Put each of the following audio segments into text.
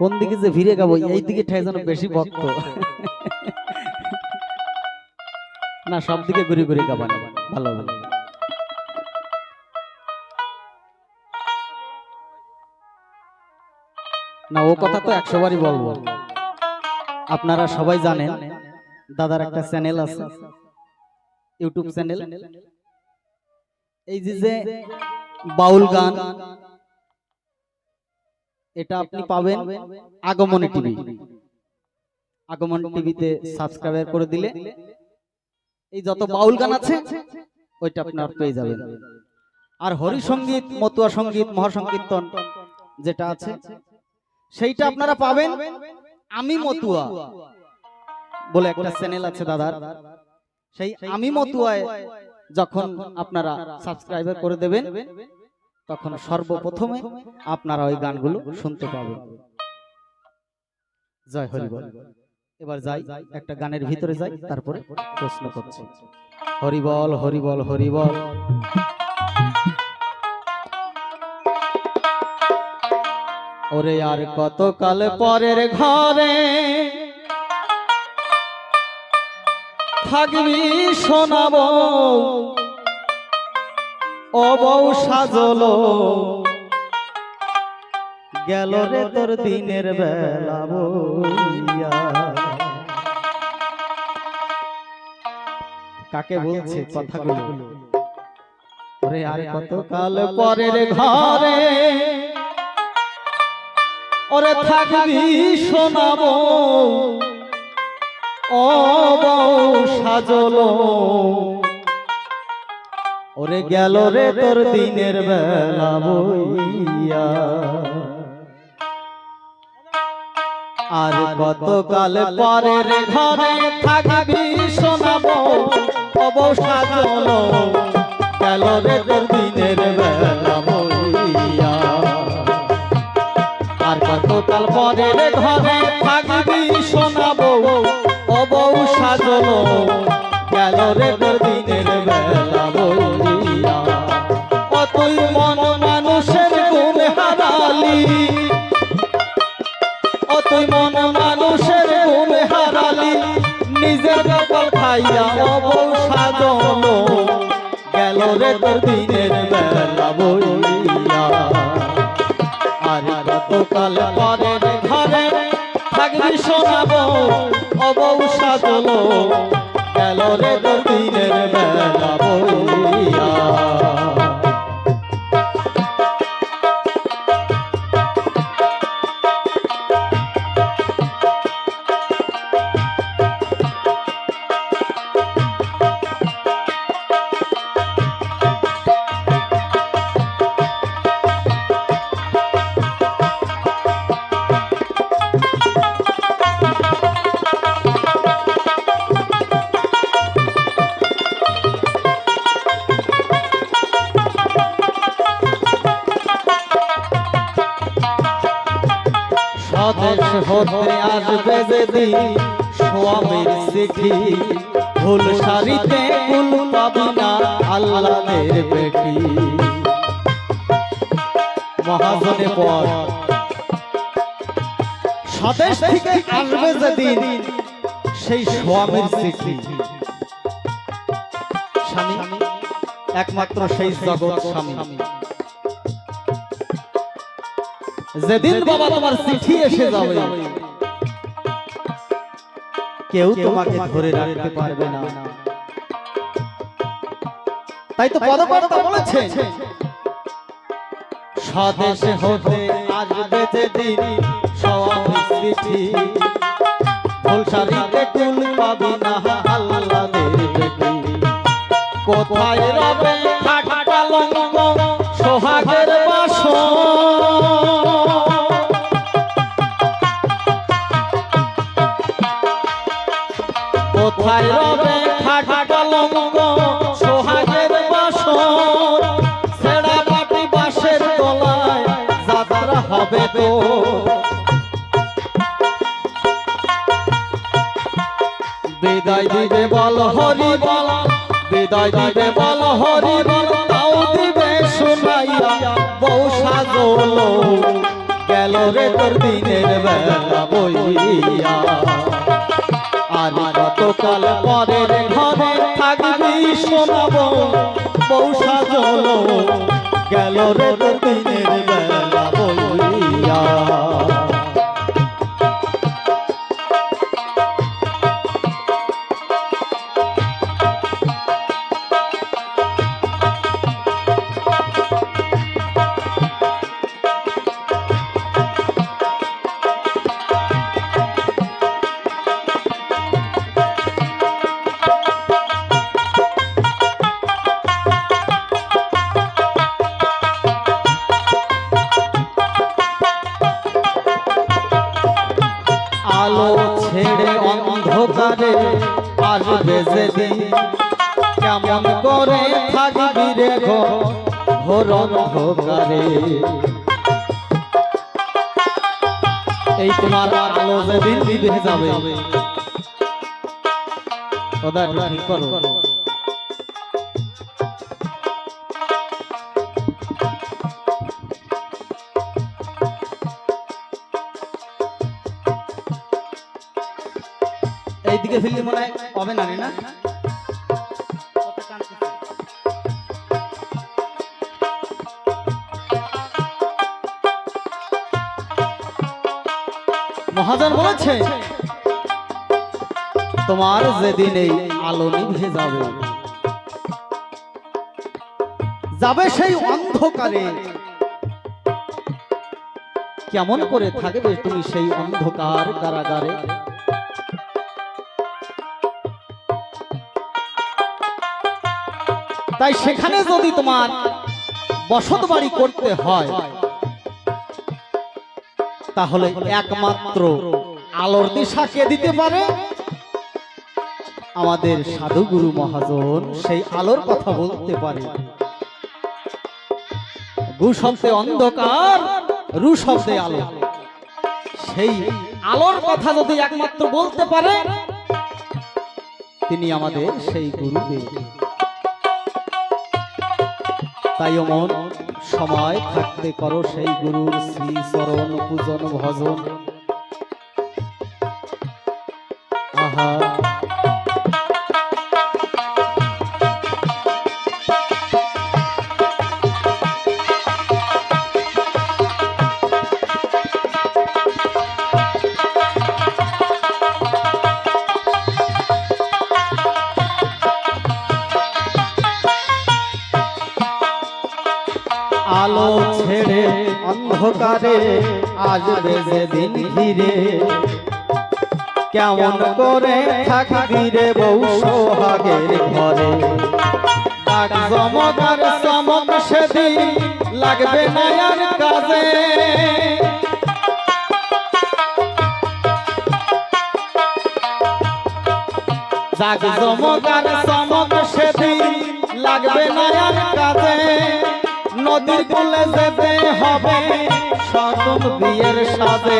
কোন দিকে যে ফিরে গাবো এই দিকে ঠাই যেন বেশি ভক্ত। না সব দিকে ঘুরে ঘুরে গাবানি ভালো ভালো না ও কথা তো একশো বারই বলব। আপনারা সবাই জানেন দাদার একটা চ্যানেল আছে। ইউটিউব চ্যানেল এই যে যে বাউল গান এটা আপনি পাবেন আগমনী টিভি। আগমন টিভিতে সাবস্ক্রাইব করে দিলে এই যত বাউল গান আছে ওইটা আপনার পেয়ে যাবেন। আর হরি সংগীত মতুয়া সংগীত মহাসংকীর্তন যেটা আছে সেইটা আপনারা পাবেন আমি মতুয়া বলে একটা চ্যানেল আছে দাদার। সেই আমি মতুয়ায় যখন আপনারা সাবস্ক্রাইবার করে দেবেন তখন সর্বপ্রথমে আপনারা ওই গানগুলো শুনতে পাবেন। জয় হরি বল। এবার যাই, একটা গানের ভিতরে যাই, তারপরে প্রশ্ন করছি। হরি বল হরি বল হরি বল। ওরে আর কত কাল পরের ঘরে থাকবি শোনাবো। বউ সাজলো। গেল রে তোর দিনের বেলা বইয়া। কাকে বলছে কথাগুলো? ওরে আর কত কাল পরের ঘরে? ওরে থাকবি শোনাবো বউ সাজলো। ওরে গেল রে তোর দিনের বেলা বইয়া। আর কতকাল পরের ঘরে থাকবি শোনাবো অবসা চলো গেল রে তোর দিনের বেলা বইয়া। আর কতকাল পরের ঘরে থাকবি শোনাবো অতই মন মানুষের গুণ হারালি। নিজের কপাল খাইয়া অবৌ সাজলো গেল রে তোর দিনের বেলা বইয়া। আর কতকাল পরের ঘরে থাকবি শোনাবো অবৌ সাজলো গেল রে তোর দিনের বেলা বইয়া। আসবে শাড়িতে ফুল পাবি না বেটি। মহাজনে পর। স্বদেশ থেকে আসবে সেই চিঠি। স্বামী, একমাত্র সেই জগৎ স্বামী। যেদিন বাবা তোমার চিঠি এসে যাবে কেউ তোমাকে ধরে রাখতে পারবে না। তাই তো পদকর্তা বলেছে স্বদেশে হতে আসবে যেদিন স্বামী চিঠি ফুল শাড়িতে কুল পাবি না আল্লাদের বেটি কোথায় রবে খাটা লঙ্গ সোহাগের কোথায় রবে খাটা হবে তো। বিদায় দিবে বল, হরি বল বিদায় দিবে বল, হরি বল, তাও দিবে শোনাইয়া বউ সাজলো। গেল রে তোর দিনের বেলা বইয়া। আর কতকাল পরে ঘরে থাকবি শোনাব। বউ সাজলো গেল রে দিনের বেলা বইয়া অন্ধকারে আসবে যেদিন কেমন করে থাকবি রে ঘোর অন্ধকারে? এই তোমার আলো যেদিন নিভে যাবে। ওদা ঠিক করো। এইদিকে ফিরলে মনে হয় হবে না না? মহাজন বলেছে, তোমার যেদিন এই আলো নিভে যাবে যাবে সেই অন্ধকারে। কেমন করে থাকবে তুমি সেই অন্ধকার কারাগারে? তাই সেখানে যদি তোমার বসত বাড়ি করতে হয়, তাহলে একমাত্র আলোর দিশা কে দিতে পারে? আমাদের সাধুগুরু মহাজন সেই আলোর কথা বলতে পারে। গু অন্ধকার, রু আলো। সেই আলোর কথা যদি একমাত্র বলতে পারে, তিনি আমাদের সেই গুরুদেব। তাই মন সময় থাকতে করো সেই গুরুর শ্রী চরণ পূজন ভজন। আহা। আলো ছেড়ে অন্ধকারে আসবে যেদিন ঘিরে। কেমন করে থাকবি রে বউ সোহাগের ঘরে? ডাক জমকার চমক সেদিন লাগবে না আর কাজে। জাগ জমকার চমক সেদিন লাগবে না আর কাজে। নদীর কোলে যেতে হবে সতম বিয়ের সাথে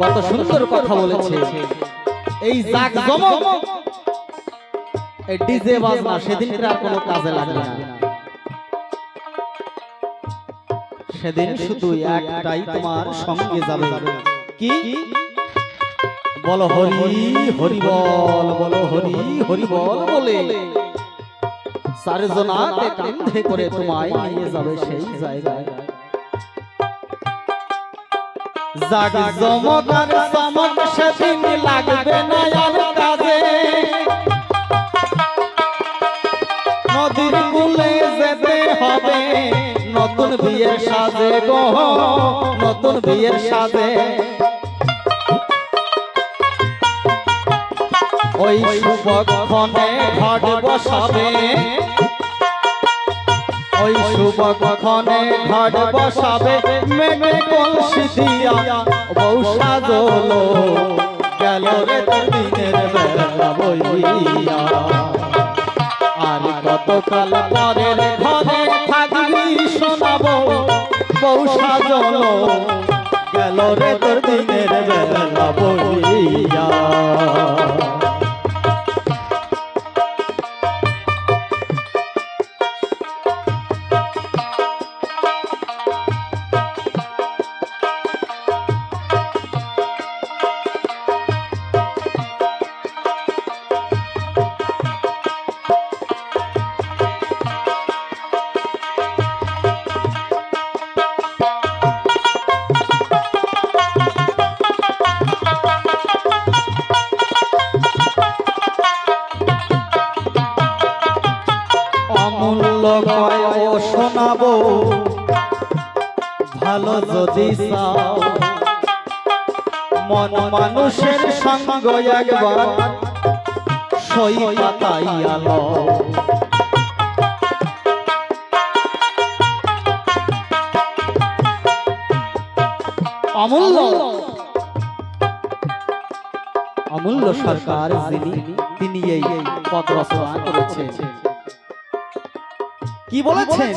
কত সুন্দর কথা বলেছে। এই জাগ জমক, এই ডিজে বাজনা সেদিন আর কোনো কাজে লাগবে না। সেদিন শুধু একটাই তোমার সঙ্গে যাবে। কি? বলো হরি হরি বল বলো হরি হরি বল বলে চারজনাকে কান্ধে করে তোমায় নিয়ে যাবে সেই জায়গায়। জাগ জমকার চমক সেদিন লাগবে না আর কাজে। নদীর কূলে যেতে হবে। নতুন বিয়ের সাজে গো। নতুন বিয়ের সাজে ওই শুভক্ষণে ঘট বসাবে। ওই শুভক্ষণে ঘট বসাবে। মেঘে কলসি দিয়া বউ সাজলো গেল রে দিনের বেলা বইয়া। আর কতকাল পরের ঘরে থাকবি শোনাবো বউ সাজলো গেল রে তোর দিনের বেলা বইয়া। কয় ও শোনাবো। ভালো যদি চাও। মন মানুষের সঙ্গ একবার সই পাতাইয়াল অমূল্য। অমূল্য সরকার যিনি, তিনি এই পদ রচনা করেছেন। কি বলেছেন?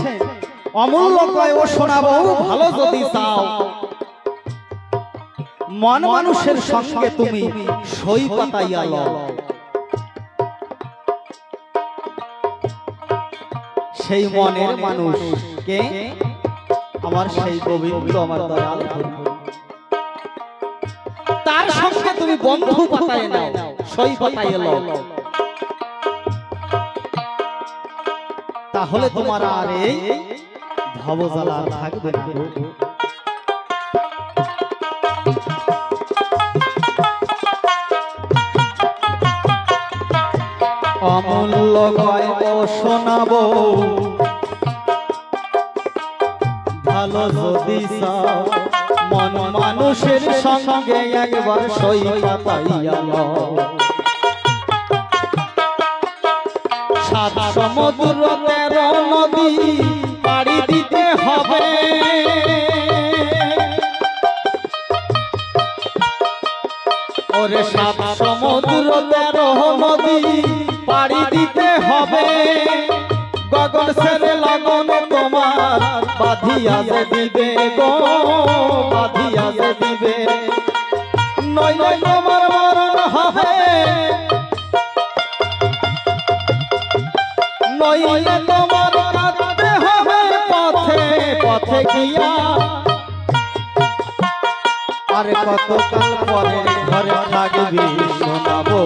অমূল্য কয় ও শোনাবো ভালো যদি চাও। মন মানুষের সঙ্গে তুমি সই পাতাইয়া লও। সেই মনের মানুষ কে আমার সেই গোবিন্দ আমার দয়াল। তার সঙ্গে তুমি বন্ধু পাতায় নাও সই পাতায় লও। তাহলে তোমার আর এই ভবজ্বালা আর থাকবে না। অমূল্য গল্প শোনাবো। ভালো যদি মন মানুষের সঙ্গে একবার সই পাতাইয়া নদী পাড়ি দিতে হবে। গগন সেরে লগন তোমার, বাঁধিয়া যে দিবে গো, বাঁধিয়া যে দিবে। নইলে তোমার মরণ হবে। নইলে তোমার কাঁদতে হবে পথে পথে গিয়া। আর কতকাল পরে ঘরে থাকবি শোনাবো?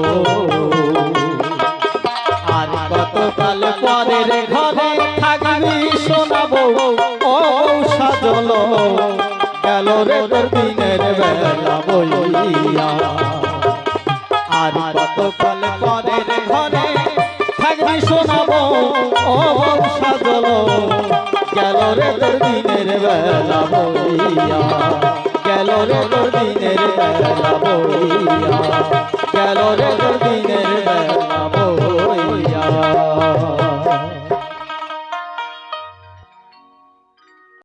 কতকাল পরের ঘরে থাকবি শোনাবো ও সাজলো গেল রে তোর দিনের বেলা বইয়া আর কতকাল পরের ঘরে থাকবি শোনাবো ও সাজলো গেল রে তোর দিনের বেলা বইয়া গেল রে তোর দিনের বেলা বইয়া। গেল রে তোর দিনের বেলা বইয়া।